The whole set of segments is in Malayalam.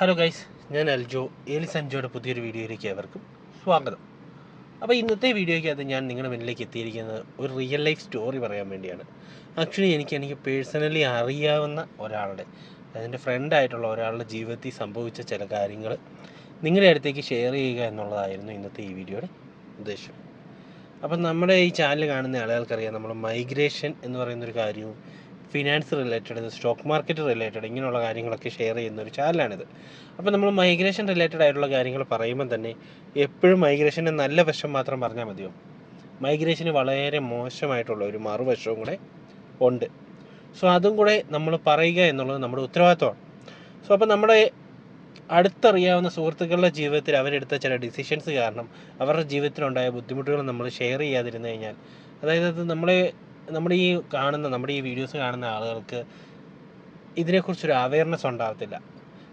ഹലോ ഗൈസ് ഞാൻ അൽജോ ഏലിസ് അൻജോയുടെ പുതിയൊരു വീഡിയോയിലേക്ക് അവർക്കും സ്വാഗതം. അപ്പോൾ ഇന്നത്തെ വീഡിയോയ്ക്കകത്ത് ഞാൻ നിങ്ങളുടെ മുന്നിലേക്ക് എത്തിയിരിക്കുന്നത് ഒരു റിയൽ ലൈഫ് സ്റ്റോറി പറയാൻ വേണ്ടിയാണ്. ആക്ച്വലി എനിക്ക് എനിക്ക് പേഴ്സണലി അറിയാവുന്ന ഒരാളുടെ അതിന്റെ ഫ്രണ്ടായിട്ടുള്ള ഒരാളുടെ ജീവിതത്തിൽ സംഭവിച്ച ചില കാര്യങ്ങൾ നിങ്ങളുടെ അടുത്തേക്ക് ഷെയർ ചെയ്യുക എന്നുള്ളതായിരുന്നു ഇന്നത്തെ ഈ വീഡിയോയുടെ ഉദ്ദേശം. അപ്പം നമ്മുടെ ഈ ചാനൽ കാണുന്ന ആളുകൾക്കറിയാം നമ്മൾ മൈഗ്രേഷൻ എന്ന് പറയുന്നൊരു കാര്യവും finance related stock market related ഇങ്ങനെയുള്ള കാര്യങ്ങളൊക്കെ ഷെയർ ചെയ്യുന്ന ഒരു ചാനലാണിത് അപ്പോൾ നമ്മൾ മൈഗ്രേഷൻ റിലേറ്റഡ് ആയിട്ടുള്ള കാര്യങ്ങൾ പറയുമ്പോൾ തന്നെ എപ്പോഴും മൈഗ്രേഷന്റെ നല്ല വശം മാത്രം പറഞ്ഞാൽ മതിയോ? മൈഗ്രേഷന് വളരെ മോശമായിട്ടുള്ള ഒരു മറുവശവും കൂടെ ഉണ്ട്. സോ അതും കൂടെ നമ്മൾ പറയുക എന്നുള്ളത് നമ്മുടെ ഉത്തരവാദിത്വമാണ്. സോ അപ്പോൾ നമ്മുടെ അടുത്തറിയാവുന്ന സുഹൃത്തുക്കളുടെ ജീവിതത്തിൽ അവരെടുത്ത ചില ഡിസിഷൻസ് കാരണം അവരുടെ ജീവിതത്തിലുണ്ടായ ബുദ്ധിമുട്ടുകൾ നമ്മൾ ഷെയർ ചെയ്യാതിരുന്നു കഴിഞ്ഞാൽ അതായത് അത് നമ്മളെ നമ്മുടെ ഈ കാണുന്ന നമ്മുടെ ഈ വീഡിയോസ് കാണുന്ന ആളുകൾക്ക് ഇതിനെക്കുറിച്ചൊരു അവയർനെസ് ഉണ്ടാകത്തില്ല.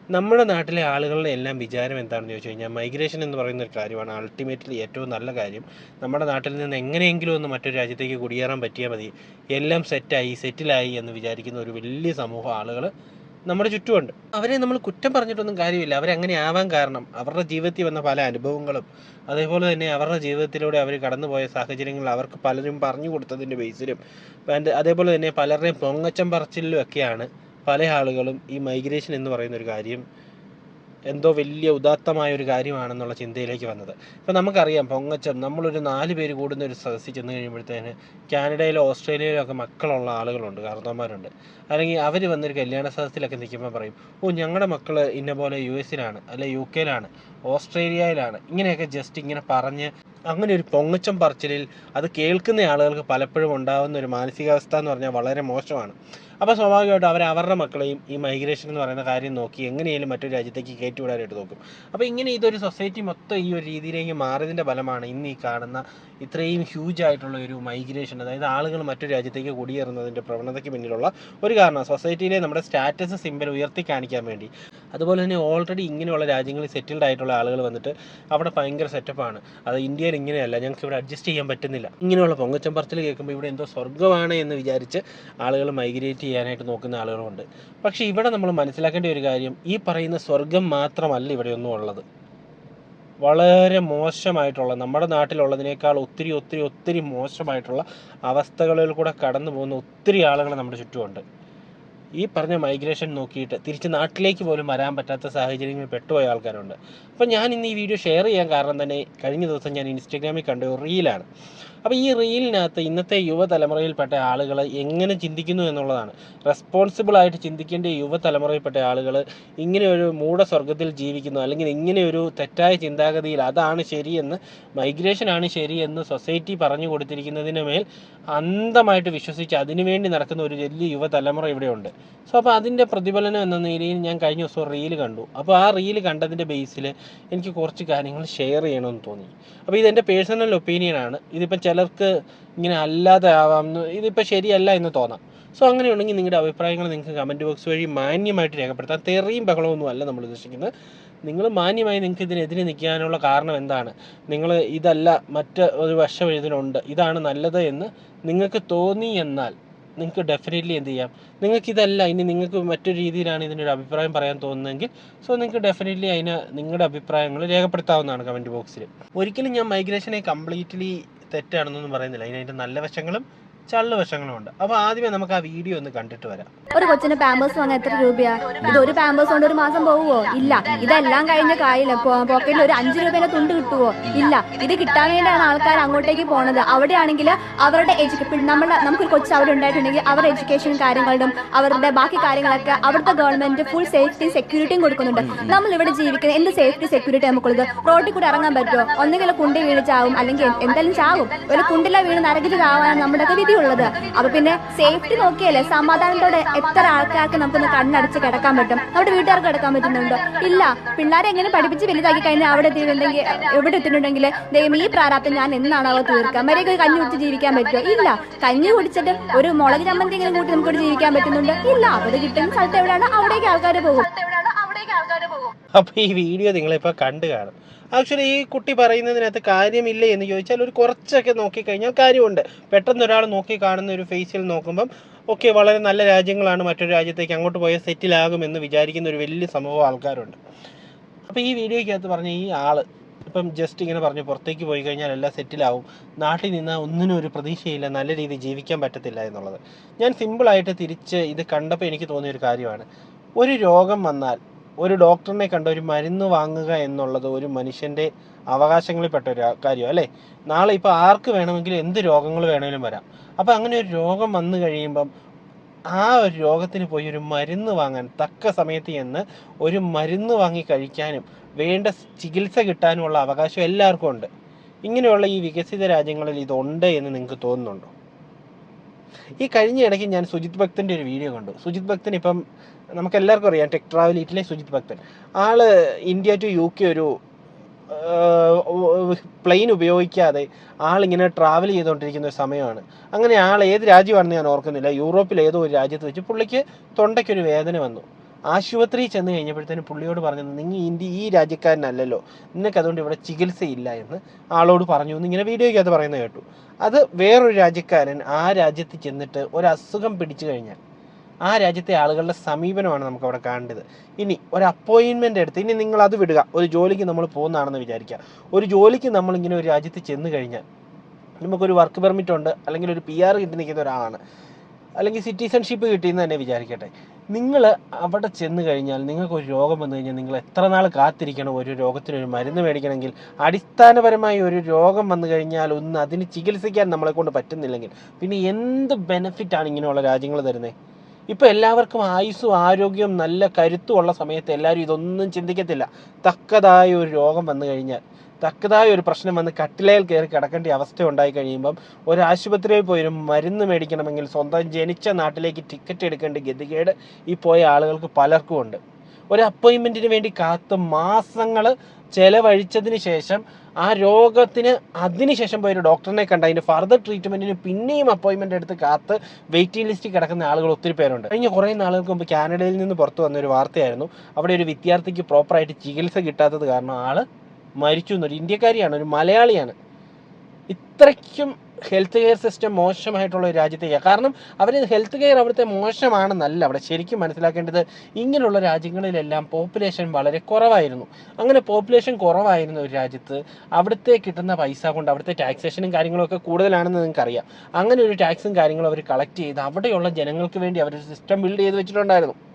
നമ്മുടെ നാട്ടിലെ ആളുകളുടെ എല്ലാം വിചാരം എന്താണെന്ന് ചോദിച്ചു കഴിഞ്ഞാൽ മൈഗ്രേഷൻ എന്ന് പറയുന്ന ഒരു കാര്യമാണ് അൾട്ടിമേറ്റ്ലി ഏറ്റവും നല്ല കാര്യം. നമ്മുടെ നാട്ടിൽ നിന്ന് എങ്ങനെയെങ്കിലും ഒന്ന് മറ്റൊരു രാജ്യത്തേക്ക് കുടിയേറാൻ പറ്റിയാൽ മതി. എല്ലാം സെറ്റായി സെറ്റിലായി എന്ന് വിചാരിക്കുന്ന ഒരു വലിയ സമൂഹം ആളുകൾ നമ്മുടെ ചുറ്റുമുണ്ട്. അവരെ നമ്മൾ കുറ്റം പറഞ്ഞിട്ടൊന്നും കാര്യമില്ല. അവരങ്ങനെ ആവാൻ കാരണം അവരുടെ ജീവിതത്തിൽ വന്ന പല അനുഭവങ്ങളും അതേപോലെ തന്നെ അവരുടെ ജീവിതത്തിലൂടെ അവർ കടന്നുപോയ സാഹചര്യങ്ങൾ അവർക്ക് പലരും പറഞ്ഞു കൊടുത്തതിന്റെ ബേസിലും അതേപോലെ തന്നെ പലരുടെയും പൊങ്ങച്ചം പറച്ചിലും ഒക്കെയാണ് പല ആളുകളും ഈ മൈഗ്രേഷൻ എന്ന് പറയുന്ന ഒരു കാര്യം എന്തോ വലിയ ഉദാത്തമായ ഒരു കാര്യമാണെന്നുള്ള ചിന്തയിലേക്ക് വന്നത്. ഇപ്പം നമുക്കറിയാം പൊങ്ങച്ചം നമ്മളൊരു നാല് പേര് കൂടുന്ന ഒരു സദസ്സിൽ ചെന്ന് കഴിയുമ്പോഴത്തേന് കാനഡയിലോ ഓസ്ട്രേലിയയിലോ ഒക്കെ മക്കളുള്ള ആളുകളുണ്ട് കാരണവന്മാരുണ്ട്. അല്ലെങ്കിൽ അവർ വന്നൊരു കല്യാണ സദസ്സിലൊക്കെ നിൽക്കുമ്പോൾ പറയും ഓ ഞങ്ങളുടെ മക്കൾ ഇന്ന പോലെ യു എസിലാണ് അല്ലെ യു കെയിലാണ് ഓസ്ട്രേലിയയിലാണ്. ഇങ്ങനെയൊക്കെ ജസ്റ്റ് ഇങ്ങനെ പറഞ്ഞ് അങ്ങനെ ഒരു പൊങ്ങച്ചം പറച്ചിലിൽ അത് കേൾക്കുന്ന ആളുകൾക്ക് പലപ്പോഴും ഉണ്ടാകുന്ന ഒരു മാനസികാവസ്ഥ എന്ന് പറഞ്ഞാൽ വളരെ മോശമാണ്. അപ്പോൾ സ്വാഭാവികമായിട്ടും അവർ അവരുടെ മക്കളെയും ഈ മൈഗ്രേഷൻ എന്ന് പറയുന്ന കാര്യം നോക്കി എങ്ങനെയാലും മറ്റൊരു രാജ്യത്തേക്ക് കയറ്റിവിടാനായിട്ട് നോക്കും. അപ്പോൾ ഇങ്ങനെ ഇതൊരു സൊസൈറ്റി മൊത്തം ഈ ഒരു രീതിയിലേക്ക് മാറിയതിന്റെ ഫലമാണ് ഇന്ന് ഈ കാണുന്ന ഇത്രയും ഹ്യൂജ് ആയിട്ടുള്ള ഒരു മൈഗ്രേഷൻ അതായത് ആളുകൾ മറ്റൊരു രാജ്യത്തേക്ക് കുടിയേറുന്നതിന്റെ പ്രവണതയ്ക്ക് പിന്നിലുള്ള ഒരു കാരണം സൊസൈറ്റിയിലെ നമ്മുടെ സ്റ്റാറ്റസ് സിമ്പിൾ ഉയർത്തി കാണിക്കാൻ വേണ്ടി. അതുപോലെ തന്നെ ഓൾറെഡി ഇങ്ങനെയുള്ള രാജ്യങ്ങളിൽ സെറ്റിൽഡ് ആയിട്ടുള്ള ആളുകൾ വന്നിട്ട് അവിടെ ഭയങ്കര സെറ്റപ്പാണ് അത് ഇന്ത്യയിൽ ഇങ്ങനെയല്ല ഞങ്ങൾക്ക് ഇവിടെ അഡ്ജസ്റ്റ് ചെയ്യാൻ പറ്റുന്നില്ല. ഇങ്ങനെയുള്ള പൊങ്ങച്ചം പറച്ചിൽ കേൾക്കുമ്പോൾ ഇവിടെ എന്തോ സ്വർഗമാണ് എന്ന് വിചാരിച്ച് ആളുകൾ മൈഗ്രേറ്റ് ചെയ്യാനായിട്ട് നോക്കുന്ന ആളുകളുണ്ട്. പക്ഷേ ഇവിടെ നമ്മൾ മനസ്സിലാക്കേണ്ട ഒരു കാര്യം ഈ പറയുന്ന സ്വർഗം മാത്രമല്ല ഇവിടെയൊന്നും ഉള്ളത്. വളരെ മോശമായിട്ടുള്ള നമ്മുടെ നാട്ടിലുള്ളതിനേക്കാൾ ഒത്തിരി ഒത്തിരി ഒത്തിരി മോശമായിട്ടുള്ള അവസ്ഥകളിൽ കൂടെ കടന്നു പോകുന്ന ഒത്തിരി ആളുകൾ നമ്മുടെ ചുറ്റുമുണ്ട്. ഈ പറഞ്ഞ മൈഗ്രേഷൻ നോക്കിയിട്ട് തിരിച്ച് നാട്ടിലേക്ക് പോലും വരാൻ പറ്റാത്ത സാഹചര്യങ്ങളിൽ പെട്ടുപോയ ആൾക്കാരുണ്ട്. അപ്പോൾ ഞാൻ ഇന്ന് ഈ വീഡിയോ ഷെയർ ചെയ്യാൻ കാരണം തന്നെ കഴിഞ്ഞ ദിവസം ഞാൻ ഇൻസ്റ്റഗ്രാമിൽ കണ്ട ഒരു റീലാണ് അപ്പോൾ ഈ റീലിനകത്ത് ഇന്നത്തെ യുവതലമുറയിൽപ്പെട്ട ആളുകൾ എങ്ങനെ ചിന്തിക്കുന്നു എന്നുള്ളതാണ്. റെസ്പോൺസിബിൾ ആയിട്ട് ചിന്തിക്കേണ്ട യുവതലമുറയിൽപ്പെട്ട ആളുകൾ ഇങ്ങനെ ഒരു മൂഢസ്വർഗത്തിൽ ജീവിക്കുന്നു അല്ലെങ്കിൽ ഇങ്ങനെ ഒരു തെറ്റായ ചിന്താഗതിയിൽ അതാണ് ശരിയെന്ന് മൈഗ്രേഷൻ ആണ് ശരിയെന്ന് സൊസൈറ്റി പറഞ്ഞു കൊടുത്തിരിക്കുന്നതിന് മേൽ അന്ധമായിട്ട് വിശ്വസിച്ച് അതിനുവേണ്ടി നടക്കുന്ന ഒരു വലിയ യുവതലമുറ ഇവിടെയുണ്ട്. സോ അപ്പോൾ അതിന്റെ പ്രതിഫലനം എന്ന നിലയിൽ ഞാൻ കഴിഞ്ഞ ദിവസം റീൽ കണ്ടു. അപ്പോൾ ആ റീൽ കണ്ടതിന്റെ ബേസിൽ എനിക്ക് കുറച്ച് കാര്യങ്ങൾ ഷെയർ ചെയ്യണമെന്ന് തോന്നി. അപ്പോൾ ഇതെന്റെ പേഴ്സണൽ ഒപ്പീനിയനാണ് ഇതിപ്പോൾ ചിലർക്ക് ഇങ്ങനെ അല്ലാതെ ആവാം ഇതിപ്പോൾ ശരിയല്ല എന്ന് തോന്നാം. സോ അങ്ങനെയുണ്ടെങ്കിൽ നിങ്ങളുടെ അഭിപ്രായങ്ങൾ നിങ്ങൾക്ക് കമന്റ് ബോക്സ് വഴി മാന്യമായിട്ട് രേഖപ്പെടുത്താം. തെറിയും ബഹളമൊന്നും അല്ല നമ്മൾ ഉദ്ദേശിക്കുന്നത്. നിങ്ങൾ മാന്യമായി നിങ്ങൾക്ക് ഇതിനെതിരെ നിൽക്കാനുള്ള കാരണം എന്താണ്? നിങ്ങൾ ഇതല്ല മറ്റ് ഒരു വശം ഇതിനുണ്ട് ഇതാണ് നല്ലത് എന്ന് നിങ്ങൾക്ക് തോന്നി എന്നാൽ നിങ്ങൾക്ക് ഡെഫിനറ്റ്ലി എന്ത് ചെയ്യാം? നിങ്ങൾക്ക് ഇതല്ല ഇനി നിങ്ങൾക്ക് മറ്റൊരു രീതിയിലാണ് ഇതിന്റെ ഒരു അഭിപ്രായം പറയാൻ തോന്നുന്നതെങ്കിൽ സോ നിങ്ങൾക്ക് ഡെഫിനറ്റ്ലി അതിന് നിങ്ങളുടെ അഭിപ്രായങ്ങൾ രേഖപ്പെടുത്താവുന്നതാണ് കമന്റ് ബോക്സിൽ ഒരിക്കലും ഞാൻ മൈഗ്രേഷനെ കംപ്ലീറ്റ്ലി തെറ്റാണെന്നൊന്നും പറയുന്നില്ല. അതിന് അതിന്റെ നല്ല വശങ്ങളും ചള്ളു വശങ്ങളും ഉണ്ട് അപ്പോൾ ആദ്യമേ നമുക്ക് ആ വീഡിയോ ഒന്ന് കണ്ടിട്ട് വരാം. ഒരു കൊച്ചിന് പാമ്പേഴ്സ് വാങ്ങാൻ എത്ര രൂപയാ? ഇത് ഒരു പാമ്പേഴ്സ് കൊണ്ട് ഒരു മാസം പോവുമോ ഇല്ല. ഇതെല്ലാം കഴിഞ്ഞ കായില്ല പോക്കറ്റിൽ ഒരു അഞ്ചു രൂപേന്റെ തുണ്ട് കിട്ടുവോ? ഇല്ല. ഇത് കിട്ടാൻ വേണ്ടിയാണ് ആൾക്കാർ അങ്ങോട്ടേക്ക് പോണത്. അവിടെയാണെങ്കിൽ അവരുടെ എഡ്യൂക്കേഷൻ നമ്മുടെ നമുക്കൊരു കൊച്ചു അവിടെ ഉണ്ടായിട്ടുണ്ടെങ്കിൽ അവരുടെ എഡ്യൂക്കേഷൻ കാര്യങ്ങളും അവരുടെ ബാക്കി കാര്യങ്ങളൊക്കെ അവിടുത്തെ ഗവൺമെന്റ് ഫുൾ സേഫ്റ്റി സെക്യൂരിറ്റിയും കൊടുക്കുന്നുണ്ട്. നമ്മൾ ഇവിടെ ജീവിക്കുന്ന എന്ത് സേഫ്റ്റി സെക്യൂരിറ്റി നമുക്കുള്ളത്? റോഡിൽ കൂടെ ഇറങ്ങാൻ പറ്റുമോ ഒന്നെങ്കിലും കുണ്ടി വീണ് ചാവും അല്ലെങ്കിൽ എന്തെങ്കിലും ചാവും. ഒരു കുണ്ടില വീണ് നരകിച്ച് ചാവാനാണ് നമ്മുടെ വിധി. ഉള്ളത്. അപ്പൊ പിന്നെ സേഫ്റ്റി നോക്കിയല്ലേ സമാധാനത്തോടെ എത്ര ആൾക്കാർക്ക് നമുക്കൊന്ന് കണ്ണടച്ച് കിടക്കാൻ പറ്റും? നമ്മുടെ വീട്ടുകാർക്ക് കിടക്കാൻ പറ്റുന്നുണ്ടോ? ഇല്ല. പിള്ളേരെ എങ്ങനെ പഠിപ്പിച്ച് വലുതാക്കി കഴിഞ്ഞാൽ അവിടെ എത്തിയിട്ടുണ്ടെങ്കിൽ എവിടെ എത്തിയിട്ടുണ്ടെങ്കിൽ ദൈവം ഈ പ്രാരാബ്ദം ഞാൻ എന്നാണ് അവ തീർക്കുക മര്യാദ കഞ്ഞി കുടിച്ച് ജീവിക്കാൻ പറ്റുമോ ഇല്ല. കഞ്ഞി കുടിച്ചിട്ട് ഒരു മുളക് ചമ്മന്തി എങ്ങനെ കൂട്ടി നമുക്ക് ഇവിടെ ജീവിക്കാൻ പറ്റുന്നുണ്ട്? ഇല്ല. അവിടെ കിട്ടുന്ന സ്ഥലത്ത് എവിടെയാണ്? അവിടേക്ക് ആൾക്കാർ പോകും. അപ്പോൾ ഈ വീഡിയോ നിങ്ങളിപ്പോൾ കണ്ടു കാണും. ആക്ച്വലി ഈ കുട്ടി പറയുന്നതിനകത്ത് കാര്യമില്ല എന്ന് ചോദിച്ചാൽ ഒരു കുറച്ചൊക്കെ നോക്കിക്കഴിഞ്ഞാൽ കാര്യമുണ്ട്. പെട്ടെന്ന് ഒരാൾ നോക്കി കാണുന്ന ഒരു ഫേസിൽ നോക്കുമ്പം ഓക്കെ വളരെ നല്ല രാജ്യങ്ങളാണ് മറ്റൊരു രാജ്യത്തേക്ക് അങ്ങോട്ട് പോയാൽ സെറ്റിലാകുമെന്ന് വിചാരിക്കുന്ന ഒരു വലിയ സമൂഹം ആൾക്കാരുണ്ട്. അപ്പോൾ ഈ വീഡിയോയ്ക്കകത്ത് പറഞ്ഞ ഈ ആൾ ഇപ്പം ജസ്റ്റ് ഇങ്ങനെ പറഞ്ഞു പുറത്തേക്ക് പോയി കഴിഞ്ഞാൽ എല്ലാം സെറ്റിലാവും. നാട്ടിൽ നിന്നാൽ ഒന്നിനും ഒരു പ്രതീക്ഷയില്ല നല്ല രീതിയിൽ ജീവിക്കാൻ പറ്റത്തില്ല എന്നുള്ളത്. ഞാൻ സിമ്പിളായിട്ട് തിരിച്ച് ഇത് കണ്ടപ്പോൾ എനിക്ക് തോന്നിയ ഒരു കാര്യമാണ്. ഒരു രോഗം വന്നാൽ ഒരു ഡോക്ടറിനെ കണ്ട ഒരു മരുന്ന് വാങ്ങുക എന്നുള്ളത് ഒരു മനുഷ്യന്റെ അവകാശങ്ങളിൽപ്പെട്ട ഒരു കാര്യം അല്ലേ? നാളെ ഇപ്പോൾ ആർക്ക് വേണമെങ്കിലും എന്ത് രോഗങ്ങൾ വേണമെങ്കിലും വരാം. അപ്പോൾ അങ്ങനെ ഒരു രോഗം വന്നു കഴിയുമ്പം ആ ഒരു രോഗത്തിന് പോയി ഒരു മരുന്ന് വാങ്ങാൻ തക്ക സമയത്ത് ചെന്ന് ഒരു മരുന്ന് വാങ്ങി കഴിക്കാനും വേണ്ട ചികിത്സ കിട്ടാനുമുള്ള അവകാശം എല്ലാവർക്കും ഉണ്ട്. ഇങ്ങനെയുള്ള ഈ വികസിത രാജ്യങ്ങളിൽ ഇതുണ്ട് എന്ന് നിങ്ങൾക്ക് തോന്നുന്നുണ്ടോ? ഈ കഴിഞ്ഞ ഇടയ്ക്ക് ഞാൻ സുജിത് ഭക്തന്റെ ഒരു വീഡിയോ കണ്ടു. സുജിത് ഭക്തൻ ഇപ്പം നമുക്ക് എല്ലാവർക്കും അറിയാം ടെക് ട്രാവലീറ്റിലെ സുജിത് ഭക്തൻ. ആൾ ഇന്ത്യ ടു യു കെ ഒരു പ്ലെയിൻ ഉപയോഗിക്കാതെ ആളിങ്ങനെ ട്രാവൽ ചെയ്തുകൊണ്ടിരിക്കുന്ന ഒരു സമയമാണ്. അങ്ങനെ ആൾ ഏത് രാജ്യമാണെന്ന് ഞാൻ ഓർക്കുന്നില്ല. യൂറോപ്പിൽ ഏതോ ഒരു രാജ്യത്ത് വെച്ച് പുള്ളിക്ക് തൊണ്ടയ്ക്കൊരു വേദന വന്നു. ആശുപത്രിയിൽ ചെന്ന് കഴിഞ്ഞപ്പോഴത്തേനും പുള്ളിയോട് പറഞ്ഞത് നിങ്ങൾ ഇന്ത്യ ഈ രാജ്യക്കാരനല്ലല്ലോ. നിനക്ക് അതുകൊണ്ട് ഇവിടെ ചികിത്സയില്ല എന്ന് ആളോട് പറഞ്ഞു എന്ന് ഇങ്ങനെ വീഡിയോയ്ക്കകത്ത് പറയുന്നത് കേട്ടു. അത് വേറൊരു രാജ്യക്കാരൻ ആ രാജ്യത്ത് ചെന്നിട്ട് ഒരു പിടിച്ചു കഴിഞ്ഞാൽ ആ രാജ്യത്തെ ആളുകളുടെ സമീപനമാണ് നമുക്ക് അവിടെ കാണേണ്ടത്. ഇനി ഒരു അപ്പോയിൻമെന്റ് എടുത്ത് ഇനി നിങ്ങൾ അത് വിടുക. ഒരു ജോലിക്ക് നമ്മൾ പോകുന്നതാണെന്ന് വിചാരിക്കുക. ഒരു ജോലിക്ക് നമ്മളിങ്ങനെ ഒരു രാജ്യത്ത് ചെന്ന് കഴിഞ്ഞാൽ നമുക്കൊരു വർക്ക് പെർമിറ്റ് ഉണ്ട് അല്ലെങ്കിൽ ഒരു പി ആർ കിട്ടി നിൽക്കുന്ന ഒരാളാണ് അല്ലെങ്കിൽ സിറ്റിസൺഷിപ്പ് കിട്ടിയെന്ന് തന്നെ വിചാരിക്കട്ടെ. നിങ്ങൾ അവിടെ ചെന്ന് കഴിഞ്ഞാൽ നിങ്ങൾക്ക് ഒരു രോഗം വന്നു കഴിഞ്ഞാൽ നിങ്ങൾ എത്ര നാൾ കാത്തിരിക്കണം ഒരു രോഗത്തിന് ഒരു മരുന്ന് മേടിക്കണമെങ്കിൽ? അടിസ്ഥാനപരമായി ഒരു രോഗം വന്നു കഴിഞ്ഞാൽ ഒന്ന് അതിന് ചികിത്സിക്കാൻ നമ്മളെ കൊണ്ട് പറ്റുന്നില്ലെങ്കിൽ പിന്നെ എന്ത് ബെനിഫിറ്റാണ് ഇങ്ങനെയുള്ള രാജ്യങ്ങൾ തരുന്നത് ഇപ്പോൾ എല്ലാവർക്കും ആയുസ്സും ആരോഗ്യവും നല്ല കരുത്തും ഉള്ള സമയത്ത് എല്ലാവരും ഇതൊന്നും ചിന്തിക്കത്തില്ല. തക്കതായ ഒരു രോഗം വന്നു കഴിഞ്ഞാൽ. തക്കതായ ഒരു പ്രശ്നം വന്ന് കട്ടിലയിൽ കയറി കിടക്കേണ്ട അവസ്ഥ ഉണ്ടായി കഴിയുമ്പം ഒരു ആശുപത്രിയിൽ പോയി ഒരു മരുന്ന് മേടിക്കണമെങ്കിൽ സ്വന്തം ജനിച്ച നാട്ടിലേക്ക് ടിക്കറ്റ് എടുക്കേണ്ട ഗതികേട് ഈ പോയ ആളുകൾക്ക് പലർക്കും ഉണ്ട്. ഒരു അപ്പോയിൻമെന്റിന് വേണ്ടി കാത്ത് മാസങ്ങൾ ചെലവഴിച്ചതിന് ശേഷം ആ രോഗത്തിന് അതിന് ശേഷം ഒരു ഡോക്ടറിനെ കണ്ട അതിന്റെ ഫർദർ ട്രീറ്റ്മെന്റിന് പിന്നെയും അപ്പോയിൻമെന്റ് എടുത്ത് കാത്ത് വെയിറ്റിംഗ് ലിസ്റ്റിൽ കിടക്കുന്ന ആളുകൾ ഒത്തിരി പേരുണ്ട്. കഴിഞ്ഞ കുറേ നാളുകൾക്ക് മുമ്പ് കാനഡയിൽ നിന്ന് പുറത്തു വന്ന ഒരു വാർത്തയായിരുന്നു. അവിടെ ഒരു വിദ്യാർത്ഥിക്ക് പ്രോപ്പറായിട്ട് ചികിത്സ കിട്ടാത്തത് കാരണം ആൾ മരിച്ചു എന്നൊരു ഇന്ത്യക്കാരിയാണ് ഒരു മലയാളിയാണ്. ഇത്രയ്ക്കും ഹെൽത്ത് കെയർ സിസ്റ്റം മോശമായിട്ടുള്ള ഒരു രാജ്യത്തേക്ക് കാരണം അവർ ഹെൽത്ത് കെയർ അവിടുത്തെ മോശമാണെന്നല്ല അവിടെ ശരിക്കും മനസ്സിലാക്കേണ്ടത് ഇങ്ങനെയുള്ള രാജ്യങ്ങളിലെല്ലാം പോപ്പുലേഷൻ വളരെ കുറവായിരുന്നു. അങ്ങനെ പോപ്പുലേഷൻ കുറവായിരുന്ന ഒരു രാജ്യത്ത് അവിടുത്തെ കിട്ടുന്ന പൈസ കൊണ്ട് അവിടുത്തെ ടാക്സേഷനും കാര്യങ്ങളൊക്കെ കൂടുതലാണെന്ന് നിങ്ങൾക്കറിയാം. അങ്ങനെ ഒരു ടാക്സും കാര്യങ്ങളും അവർ കളക്ട് ചെയ്ത് അവിടെയുള്ള ജനങ്ങൾക്ക് വേണ്ടി അവർ സിസ്റ്റം ബിൽഡ് ചെയ്ത് വെച്ചിട്ടുണ്ടായിരുന്നു.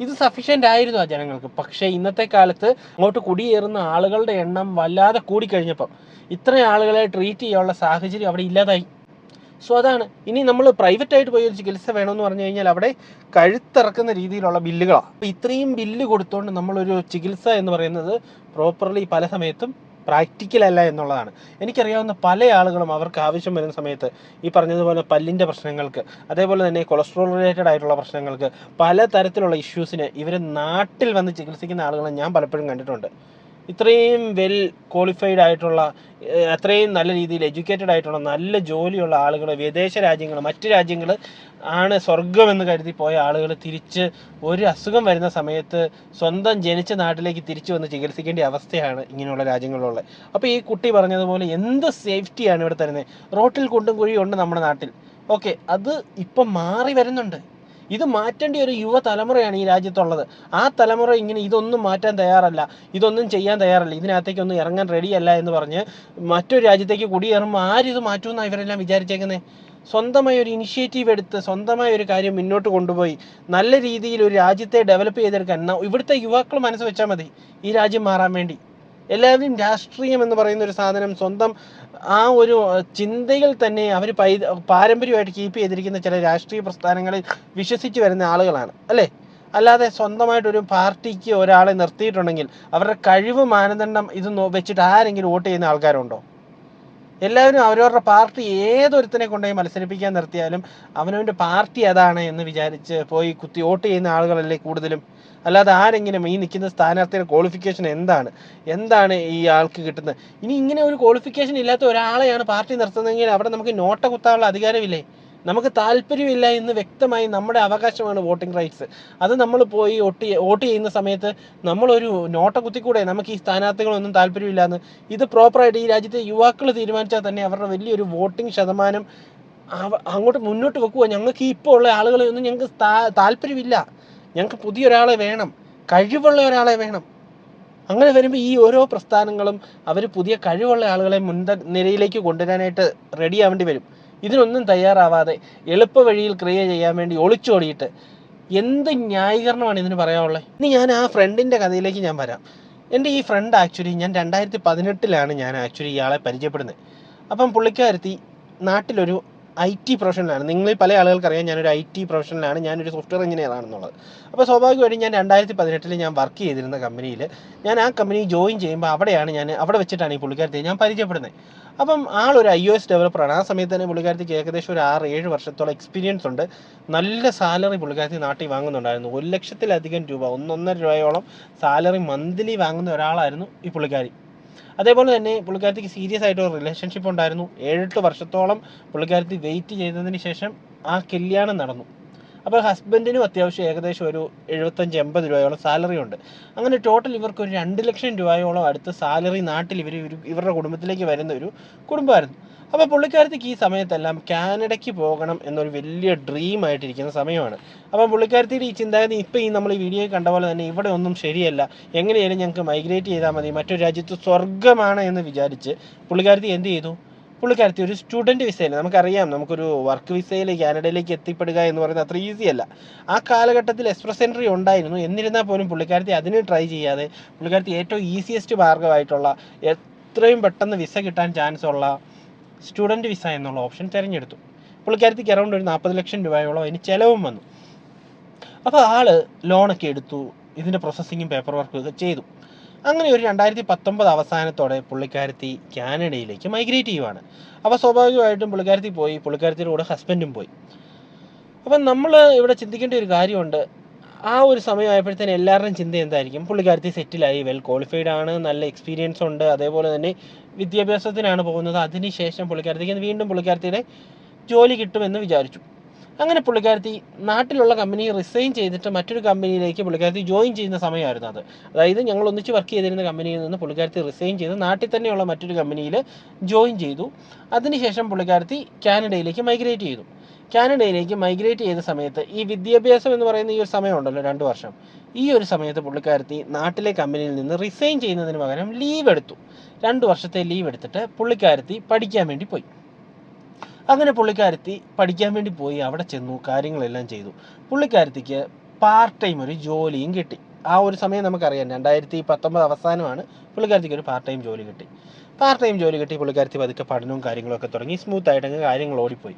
ഇത് സഫീഷ്യന്റ് ആയിരുന്നു ആ ജനങ്ങൾക്ക്. പക്ഷേ ഇന്നത്തെ കാലത്ത് അങ്ങോട്ട് കുടിയേറുന്ന ആളുകളുടെ എണ്ണം വല്ലാതെ കൂടിക്കഴിഞ്ഞപ്പം ഇത്രയും ആളുകളെ ട്രീറ്റ് ചെയ്യാനുള്ള സാഹചര്യം അവിടെ ഇല്ലാതായി. സോ അതാണ്. ഇനി നമ്മൾ പ്രൈവറ്റ് ആയിട്ട് പോയി ഒരു ചികിത്സ വേണമെന്ന് പറഞ്ഞു കഴിഞ്ഞാൽ അവിടെ കഴുത്തിറക്കുന്ന രീതിയിലുള്ള ബില്ലുകളാണ് അപ്പോൾ ഇത്രയും ബില്ല് കൊടുത്തുകൊണ്ട് നമ്മളൊരു ചികിത്സ എന്ന് പറയുന്നത് പ്രോപ്പർലി പല സമയത്തും പ്രാക്ടിക്കൽ അല്ല എന്നുള്ളതാണ്. എനിക്കറിയാവുന്ന പല ആളുകളും അവർക്ക് ആവശ്യം വരുന്ന സമയത്ത് ഈ പറഞ്ഞതുപോലെ പല്ലിന്റെ പ്രശ്നങ്ങൾക്ക് അതേപോലെ തന്നെ കൊളസ്ട്രോൾ റിലേറ്റഡ് ആയിട്ടുള്ള പ്രശ്നങ്ങൾക്ക് പല തരത്തിലുള്ള ഇഷ്യൂസിന് ഇവർ നാട്ടിൽ വന്ന് ചികിത്സിക്കുന്ന ആളുകളെ ഞാൻ പലപ്പോഴും കണ്ടിട്ടുണ്ട്. ഇത്രയും വെൽ ക്വാളിഫൈഡ് ആയിട്ടുള്ള അത്രയും നല്ല രീതിയിൽ എഡ്യൂക്കേറ്റഡ് ആയിട്ടുള്ള നല്ല ജോലിയുള്ള ആളുകൾ വിദേശ രാജ്യങ്ങൾ മറ്റ് രാജ്യങ്ങൾ ആണ് സ്വർഗമെന്ന് കരുതി പോയ ആളുകൾ തിരിച്ച് ഒരു അസുഖം വരുന്ന സമയത്ത് സ്വന്തം ജനിച്ച നാട്ടിലേക്ക് തിരിച്ചു വന്ന് ചികിത്സിക്കേണ്ട അവസ്ഥയാണ് ഇങ്ങനെയുള്ള രാജ്യങ്ങളിലുള്ളത്. അപ്പോൾ ഈ കുട്ടി പറഞ്ഞതുപോലെ എന്ത് സേഫ്റ്റിയാണ് ഇവിടെ തരുന്നത് റോട്ടിൽ കുണ്ടും കുഴിയും ഉണ്ട് നമ്മുടെ നാട്ടിൽ. ഓക്കെ അത് ഇപ്പം മാറി വരുന്നുണ്ട്. ഇത് മാറ്റേണ്ട ഒരു യുവതലമുറയാണ് ഈ രാജ്യത്തുള്ളത്. ആ തലമുറ ഇങ്ങനെ ഇതൊന്നും മാറ്റാൻ തയ്യാറല്ല ഇതൊന്നും ചെയ്യാൻ തയ്യാറല്ല ഇതിനകത്തേക്കൊന്നും ഇറങ്ങാൻ റെഡിയല്ല എന്ന് പറഞ്ഞ് മറ്റൊരു രാജ്യത്തേക്ക് കുടിയേറുമ്പോൾ ആരിത് മാറ്റുമെന്നാണ് ഇവരെല്ലാം വിചാരിച്ചേക്കുന്നത് സ്വന്തമായി ഒരു ഇനിഷ്യേറ്റീവ് എടുത്ത് സ്വന്തമായി ഒരു കാര്യം മുന്നോട്ട് കൊണ്ടുപോയി നല്ല രീതിയിൽ ഒരു രാജ്യത്തെ ഡെവലപ്പ് ചെയ്തെടുക്കാൻ ഇവിടുത്തെ യുവാക്കൾ മനസ്സ് വെച്ചാൽ മതി ഈ രാജ്യം മാറാൻ വേണ്ടി. എല്ലാവരും രാഷ്ട്രീയം എന്ന് പറയുന്ന ഒരു സാധനം സ്വന്തം ആ ഒരു ചിന്തയിൽ തന്നെ അവർ പൈ പാരമ്പര്യമായിട്ട് കീപ്പ് ചെയ്തിരിക്കുന്ന ചില രാഷ്ട്രീയ പ്രസ്ഥാനങ്ങളിൽ വിശ്വസിച്ച് വരുന്ന ആളുകളാണ് അല്ലേ? അല്ലാതെ സ്വന്തമായിട്ടൊരു പാർട്ടിക്ക് ഒരാളെ നിർത്തിയിട്ടുണ്ടെങ്കിൽ അവരുടെ കഴിവ് മാനദണ്ഡം ഇത് വെച്ചിട്ട് ആരെങ്കിലും വോട്ട് ചെയ്യുന്ന ആൾക്കാരുണ്ടോ? എല്ലാവരും അവരവരുടെ പാർട്ടി ഏതൊരുത്തനെ കൊണ്ടുപോയി മത്സരിപ്പിക്കാൻ നിർത്തിയാലും അവനവന്റെ പാർട്ടി അതാണ് എന്ന് വിചാരിച്ച് പോയി കുത്തി വോട്ട് ചെയ്യുന്ന ആളുകളല്ലേ കൂടുതലും. അല്ലാതെ ആരെങ്കിലും ഈ നിൽക്കുന്ന സ്ഥാനാർത്ഥിയുടെ ക്വാളിഫിക്കേഷൻ എന്താണ്? എന്താണ് ഈ ആൾക്ക് കിട്ടുന്നത്? ഇനി ഇങ്ങനെ ഒരു ക്വാളിഫിക്കേഷൻ ഇല്ലാത്ത ഒരാളെയാണ് പാർട്ടി നിർത്തുന്നതെങ്കിൽ അവിടെ നമുക്ക് നോട്ട കുത്താനുള്ള അധികാരമില്ലേ? നമുക്ക് താല്പര്യമില്ല എന്ന് വ്യക്തമായി നമ്മുടെ അവകാശമാണ് വോട്ടിംഗ് റൈറ്റ്സ്. അത് നമ്മൾ പോയി വോട്ട് വോട്ട് ചെയ്യുന്ന സമയത്ത് നമ്മളൊരു നോട്ട കുത്തിക്കൂടെ? നമുക്ക് ഈ സ്ഥാനാർത്ഥികളൊന്നും താല്പര്യമില്ല എന്ന് ഇത് പ്രോപ്പറായിട്ട് ഈ രാജ്യത്തെ യുവാക്കൾ തീരുമാനിച്ചാൽ തന്നെ അവരുടെ വലിയൊരു വോട്ടിംഗ് ശതമാനം അങ്ങോട്ട് മുന്നോട്ട് വെക്കുക ഞങ്ങൾക്ക് ഇപ്പോൾ ഉള്ള ആളുകളെ ഒന്നും ഞങ്ങൾക്ക് താല്പര്യമില്ല. ഞങ്ങൾക്ക് പുതിയൊരാളെ വേണം. കഴിവുള്ള ഒരാളെ വേണം. അങ്ങനെ വരുമ്പോൾ ഈ ഓരോ പ്രസ്ഥാനങ്ങളും അവർ പുതിയ കഴിവുള്ള ആളുകളെ മുൻത നിരയിലേക്ക് കൊണ്ടുവരാനായിട്ട് റെഡിയാവേണ്ടി വരും. ഇതിനൊന്നും തയ്യാറാവാതെ എളുപ്പവഴിയിൽ ക്രിയ ചെയ്യാൻ വേണ്ടി ഒളിച്ചോടിയിട്ട് എന്ത് ന്യായീകരണമാണ് ഇതിന് പറയാനുള്ളത്? ഇനി ഞാൻ ആ ഫ്രണ്ടിന്റെ കഥയിലേക്ക് ഞാൻ വരാം. എന്റെ ഈ ഫ്രണ്ട് ആക്ച്വലി ഞാൻ രണ്ടായിരത്തി പതിനെട്ടിലാണ് ഞാൻ ആക്ച്വലി ഇയാളെ പരിചയപ്പെടുന്നത്. അപ്പം പുള്ളിക്കാരത്തി നാട്ടിലൊരു ഐ ടി പ്രൊഫഷണലാണ് നിങ്ങളിൽ പല ആളുകൾക്കറിയാം ഞാനൊരു ഐ ടി പ്രൊഫഷണലാണ് ഞാനൊരു സോഫ്റ്റ്വെയർ എഞ്ചിനീയർ ആണെന്നുള്ളത്. അപ്പോൾ സ്വാഭാവികമായിട്ടും ഞാൻ രണ്ടായിരത്തി പതിനെട്ടിൽ ഞാൻ വർക്ക് ചെയ്തിരുന്ന കമ്പനിയിൽ ഞാൻ ആ കമ്പനി ജോയിൻ ചെയ്യുമ്പോൾ അവിടെയാണ് ഞാൻ അവിടെ വെച്ചിട്ടാണ് ഈ പുള്ളിക്കാരത്തെ ഞാൻ പരിചയപ്പെടുന്നത്. അപ്പം ആളൊരു ഐ ഒ എസ് ഡെവലപ്പറാണ് ആ സമയത്ത് തന്നെ പുള്ളിക്കാരത്തിക്ക് ഏകദേശം ഒരു ആറ് ഏഴ് വർഷത്തോളം എക്സ്പീരിയൻസ് ഉണ്ട്. നല്ല സാലറി പുള്ളിക്കാരത്തി നാട്ടിൽ വാങ്ങുന്നുണ്ടായിരുന്നു. ഒരു ലക്ഷത്തിലധികം രൂപ ഒന്നൊന്നര രൂപയോളം സാലറി മന്ത്ലി വാങ്ങുന്ന ഒരാളായിരുന്നു ഈ പുള്ളിക്കാരി. അതേപോലെ തന്നെ പുള്ളിക്കാരത്തിക്ക് സീരിയസ് ആയിട്ട് ഒരു റിലേഷൻഷിപ്പ് ഉണ്ടായിരുന്നു. ഏഴെട്ട് വർഷത്തോളം പുള്ളിക്കാരത്തി വെയിറ്റ് ചെയ്തതിന് ശേഷം ആ കല്യാണം നടന്നു. അപ്പോൾ ഹസ്ബൻഡിനും അത്യാവശ്യം ഏകദേശം ഒരു എഴുപത്തഞ്ച് എൺപത് രൂപയോളം സാലറി ഉണ്ട്. അങ്ങനെ ടോട്ടൽ ഇവർക്ക് ഒരു രണ്ട് ലക്ഷം രൂപയോളം അടുത്ത് സാലറി നാട്ടിൽ ഇവർ ഇവരുടെ കുടുംബത്തിലേക്ക് വരുന്ന ഒരു കുടുംബമായിരുന്നു. അപ്പോൾ പുള്ളിക്കാരത്തിക്ക് ഈ സമയത്തെല്ലാം കാനഡയ്ക്ക് പോകണം എന്നൊരു വലിയ ഡ്രീം ആയിട്ടിരിക്കുന്ന സമയമാണ്. അപ്പോൾ പുള്ളിക്കാരത്തിയുടെ ഈ ചിന്താഗതി ഇപ്പോൾ ഈ നമ്മൾ ഈ വീഡിയോയിൽ കണ്ട പോലെ തന്നെ ഇവിടെ ഒന്നും ശരിയല്ല. എങ്ങനെയായാലും ഞങ്ങൾക്ക് മൈഗ്രേറ്റ് ചെയ്താൽ മതി. മറ്റൊരു രാജ്യത്ത് സ്വർഗമാണ് എന്ന് വിചാരിച്ച് പുള്ളിക്കാരത്തി എന്ത് ചെയ്തു? പുള്ളിക്കാരത്തി ഒരു സ്റ്റുഡന്റ് വിസയിൽ നമുക്കറിയാം. നമുക്കൊരു വർക്ക് വിസയിൽ കാനഡയിലേക്ക് എത്തിപ്പെടുക എന്ന് പറയുന്നത് അത്ര ഈസി അല്ല. ആ കാലഘട്ടത്തിൽ എക്സ്പ്രസ് എൻട്രി ഉണ്ടായിരുന്നു. എന്നിരുന്നാൽ പോലും പുള്ളിക്കാരത്തി അതിന് ട്രൈ ചെയ്യാതെ പുള്ളിക്കാരത്തി ഏറ്റവും ഈസിയസ്റ്റ് മാർഗമായിട്ടുള്ള എത്രയും പെട്ടെന്ന് വിസ കിട്ടാൻ ചാൻസ് ഉള്ള സ്റ്റുഡന്റ് വിസ എന്നുള്ള ഓപ്ഷൻ തിരഞ്ഞെടുത്തു. പുള്ളിക്കാരത്തിക്ക് അറൗണ്ട് ഒരു നാൽപ്പത് ലക്ഷം രൂപയോളം അതിന് ചിലവും വന്നു. അപ്പോൾ ആൾ ലോണൊക്കെ എടുത്തു. ഇതിന്റെ പ്രോസസ്സിങ്ങും പേപ്പർ വർക്കും ഒക്കെ ചെയ്തു. അങ്ങനെ ഒരു രണ്ടായിരത്തി പത്തൊമ്പത് അവസാനത്തോടെ പുള്ളിക്കാരത്തി കാനഡയിലേക്ക് മൈഗ്രേറ്റ് ചെയ്യുവാണ്. അപ്പോൾ സ്വാഭാവികമായിട്ടും പുള്ളിക്കാരത്തി പോയി പുള്ളിക്കാരത്തിയുടെ കൂടെ ഹസ്ബൻഡും പോയി. അപ്പം നമ്മൾ ഇവിടെ ചിന്തിക്കേണ്ട ഒരു കാര്യമുണ്ട്. ആ ഒരു സമയമായപ്പോഴത്തേന് എല്ലാവരുടെയും ചിന്ത എന്തായിരിക്കും? പുള്ളിക്കാരത്തി സെറ്റിലായി വെൽ ക്വാളിഫൈഡ് ആണ് നല്ല എക്സ്പീരിയൻസ് ഉണ്ട് അതേപോലെ തന്നെ വിദ്യാഭ്യാസത്തിനാണ് പോകുന്നത്. അതിനുശേഷം പുള്ളിക്കാരത്തിക്ക് വീണ്ടും പുള്ളിക്കാരത്തിയുടെ ജോലി കിട്ടുമെന്ന് വിചാരിച്ചു. അങ്ങനെ പുള്ളിക്കാരത്തി നാട്ടിലുള്ള കമ്പനി റിസൈൻ ചെയ്തിട്ട് മറ്റൊരു കമ്പനിയിലേക്ക് പുള്ളിക്കാരത്തി ജോയിൻ ചെയ്യുന്ന സമയമായിരുന്നു അത്. അതായത് ഞങ്ങൾ ഒന്നിച്ച് വർക്ക് ചെയ്തിരുന്ന കമ്പനിയിൽ നിന്ന് പുള്ളിക്കാരത്തി റിസൈൻ ചെയ്ത് നാട്ടിൽ തന്നെയുള്ള മറ്റൊരു കമ്പനിയിൽ ജോയിൻ ചെയ്തു. അതിനുശേഷം പുള്ളിക്കാരത്തി കാനഡയിലേക്ക് മൈഗ്രേറ്റ് ചെയ്തു. കാനഡയിലേക്ക് മൈഗ്രേറ്റ് ചെയ്ത സമയത്ത് ഈ വിദ്യാഭ്യാസം എന്ന് പറയുന്ന ഈ ഒരു സമയമുണ്ടല്ലോ രണ്ട് വർഷം. ഈ ഒരു സമയത്ത് പുള്ളിക്കാരത്തി നാട്ടിലെ കമ്പനിയിൽ നിന്ന് റിസൈൻ ചെയ്യുന്നതിന് പകരം ലീവ് എടുത്തു. രണ്ട് വർഷത്തെ ലീവ് എടുത്തിട്ട് പുള്ളിക്കാരത്തി പഠിക്കാൻ വേണ്ടി പോയി. അങ്ങനെ പുള്ളിക്കാരത്തി പഠിക്കാൻ വേണ്ടി പോയി അവിടെ ചെന്നു കാര്യങ്ങളെല്ലാം ചെയ്തു. പുള്ളിക്കാരത്തിക്ക് പാർട്ട് ടൈം ഒരു ജോലിയും കിട്ടി. ആ ഒരു സമയം നമുക്കറിയാം രണ്ടായിരത്തി പത്തൊമ്പത് അവസാനമാണ് പുള്ളിക്കാരത്തിക്ക് ഒരു പാർട്ട് ടൈം ജോലി കിട്ടി. പാർട്ട് ടൈം ജോലി കിട്ടി പുള്ളിക്കാരത്തി പതുക്കെ പഠനവും കാര്യങ്ങളൊക്കെ തുടങ്ങി സ്മൂത്ത് ആയിട്ട് അങ്ങ് കാര്യങ്ങൾ ഓടിപ്പോയി.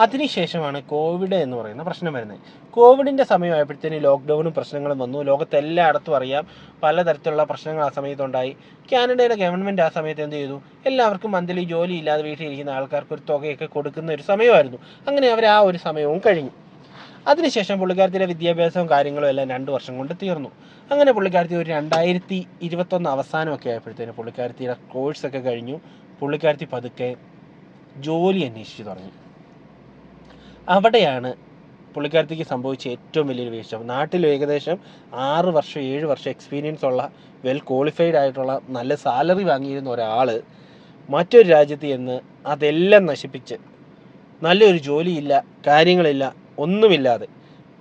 അതിനുശേഷമാണ് കോവിഡ് എന്ന് പറയുന്ന പ്രശ്നം വരുന്നത്. കോവിഡിന്റെ സമയമായപ്പോഴത്തേന് ലോക്ക്ഡൗണും പ്രശ്നങ്ങളും വന്നു. ലോകത്തെല്ലായിടത്തും അറിയാം പലതരത്തിലുള്ള പ്രശ്നങ്ങൾ ആ സമയത്തുണ്ടായി. കാനഡയുടെ ഗവൺമെന്റ് ആ സമയത്ത് എന്ത് ചെയ്തു? എല്ലാവർക്കും മന്ത്ലി ജോലി ഇല്ലാതെ വീട്ടിലിരിക്കുന്ന ആൾക്കാർക്ക് ഒരു തുകയൊക്കെ കൊടുക്കുന്ന ഒരു സമയമായിരുന്നു. അങ്ങനെ അവർ ആ ഒരു സമയവും കഴിഞ്ഞു. അതിനുശേഷം പുള്ളിക്കാരത്തിന്റെ വിദ്യാഭ്യാസവും കാര്യങ്ങളും എല്ലാം രണ്ട് വർഷം കൊണ്ട് തീർന്നു. അങ്ങനെ പുള്ളിക്കാരത്തി ഒരു രണ്ടായിരത്തി ഇരുപത്തൊന്ന് അവസാനമൊക്കെ ആയപ്പോഴത്തേന് പുള്ളിക്കാരത്തിയുടെ കോഴ്സൊക്കെ കഴിഞ്ഞു. പുള്ളിക്കാരത്തി പതുക്കെ ജോലി അന്വേഷിച്ചു തുടങ്ങി. അവിടെയാണ് പുള്ളിക്കാരത്തേക്ക് സംഭവിച്ച ഏറ്റവും വലിയൊരു വീഴ്ച നാട്ടിൽ ഏകദേശം ആറ് വർഷം ഏഴ് വർഷം എക്സ്പീരിയൻസ് ഉള്ള വെൽ ക്വാളിഫൈഡ് ആയിട്ടുള്ള നല്ല സാലറി വാങ്ങിയിരുന്ന ഒരാൾ മറ്റൊരു രാജ്യത്ത് ചെന്ന് അതെല്ലാം നശിപ്പിച്ച് നല്ലൊരു ജോലിയില്ല കാര്യങ്ങളില്ല ഒന്നുമില്ലാതെ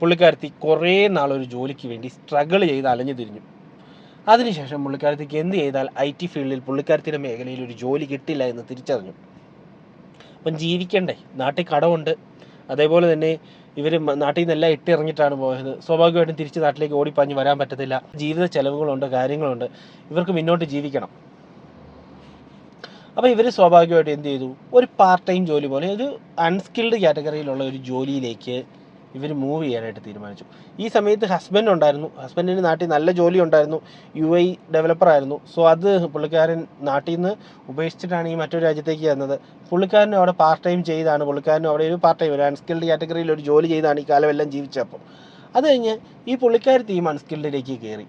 പുള്ളിക്കാരത്തി കുറേ നാളൊരു ജോലിക്ക് വേണ്ടി സ്ട്രഗിൾ ചെയ്ത് അലഞ്ഞു തിരിഞ്ഞു. അതിനുശേഷം പുള്ളിക്കാരത്തിക്ക് എന്ത് ചെയ്താൽ ഐ ടി ഫീൽഡിൽ പുള്ളിക്കാരത്തിന്റെ മേഖലയിൽ ഒരു ജോലി കിട്ടില്ല എന്ന് തിരിച്ചറിഞ്ഞു. അപ്പം ജീവിക്കണ്ടേ? നാട്ടിൽ കടമുണ്ട്. അതേപോലെ തന്നെ ഇവർ നാട്ടിൽ നിന്നെല്ലാം ഇട്ടിറങ്ങിയിട്ടാണ് പോയത്. സ്വാഭാവികമായിട്ടും തിരിച്ച് നാട്ടിലേക്ക് ഓടിപ്പാഞ്ഞ് വരാൻ പറ്റത്തില്ല. ജീവിത ചെലവുകളുണ്ട് കാര്യങ്ങളുണ്ട്. ഇവർക്ക് മുന്നോട്ട് ജീവിക്കണം. അപ്പോൾ ഇവർ സ്വാഭാവികമായിട്ട് എന്ത് ചെയ്തു? ഒരു പാർട്ട് ടൈം ജോലി പോലെ ഒരു അൺസ്കിൽഡ് കാറ്റഗറിയിലുള്ള ഒരു ജോലിയിലേക്ക് ഇവർ മൂവ് ചെയ്യാനായിട്ട് തീരുമാനിച്ചു. ഈ സമയത്ത് ഹസ്ബൻഡ് ഉണ്ടായിരുന്നു. ഹസ്ബൻഡിന് നാട്ടിൽ നല്ല ജോലി ഉണ്ടായിരുന്നു. യു ഐ ഡെവലപ്പറായിരുന്നു സോ അത് പുള്ളിക്കാരൻ നാട്ടിൽ നിന്ന് ഉപേക്ഷിച്ചിട്ടാണ് ഈ മറ്റൊരു രാജ്യത്തേക്ക് വന്നത്. പുള്ളിക്കാരൻ അവിടെ പാർട്ട് ടൈം ചെയ്താണ്. പുള്ളിക്കാരൻ അവിടെ ഒരു പാർട്ട് ടൈം ഒരു അൺസ്കിൽഡ് കാറ്റഗറിയിൽ ഒരു ജോലി ചെയ്താണ് ഈ കാലമെല്ലാം ജീവിച്ചപ്പോൾ. അത് കഴിഞ്ഞ് ഈ പുള്ളിക്കാരത്തി ഈ അൺസ്കിൽഡിലേക്ക് കയറി.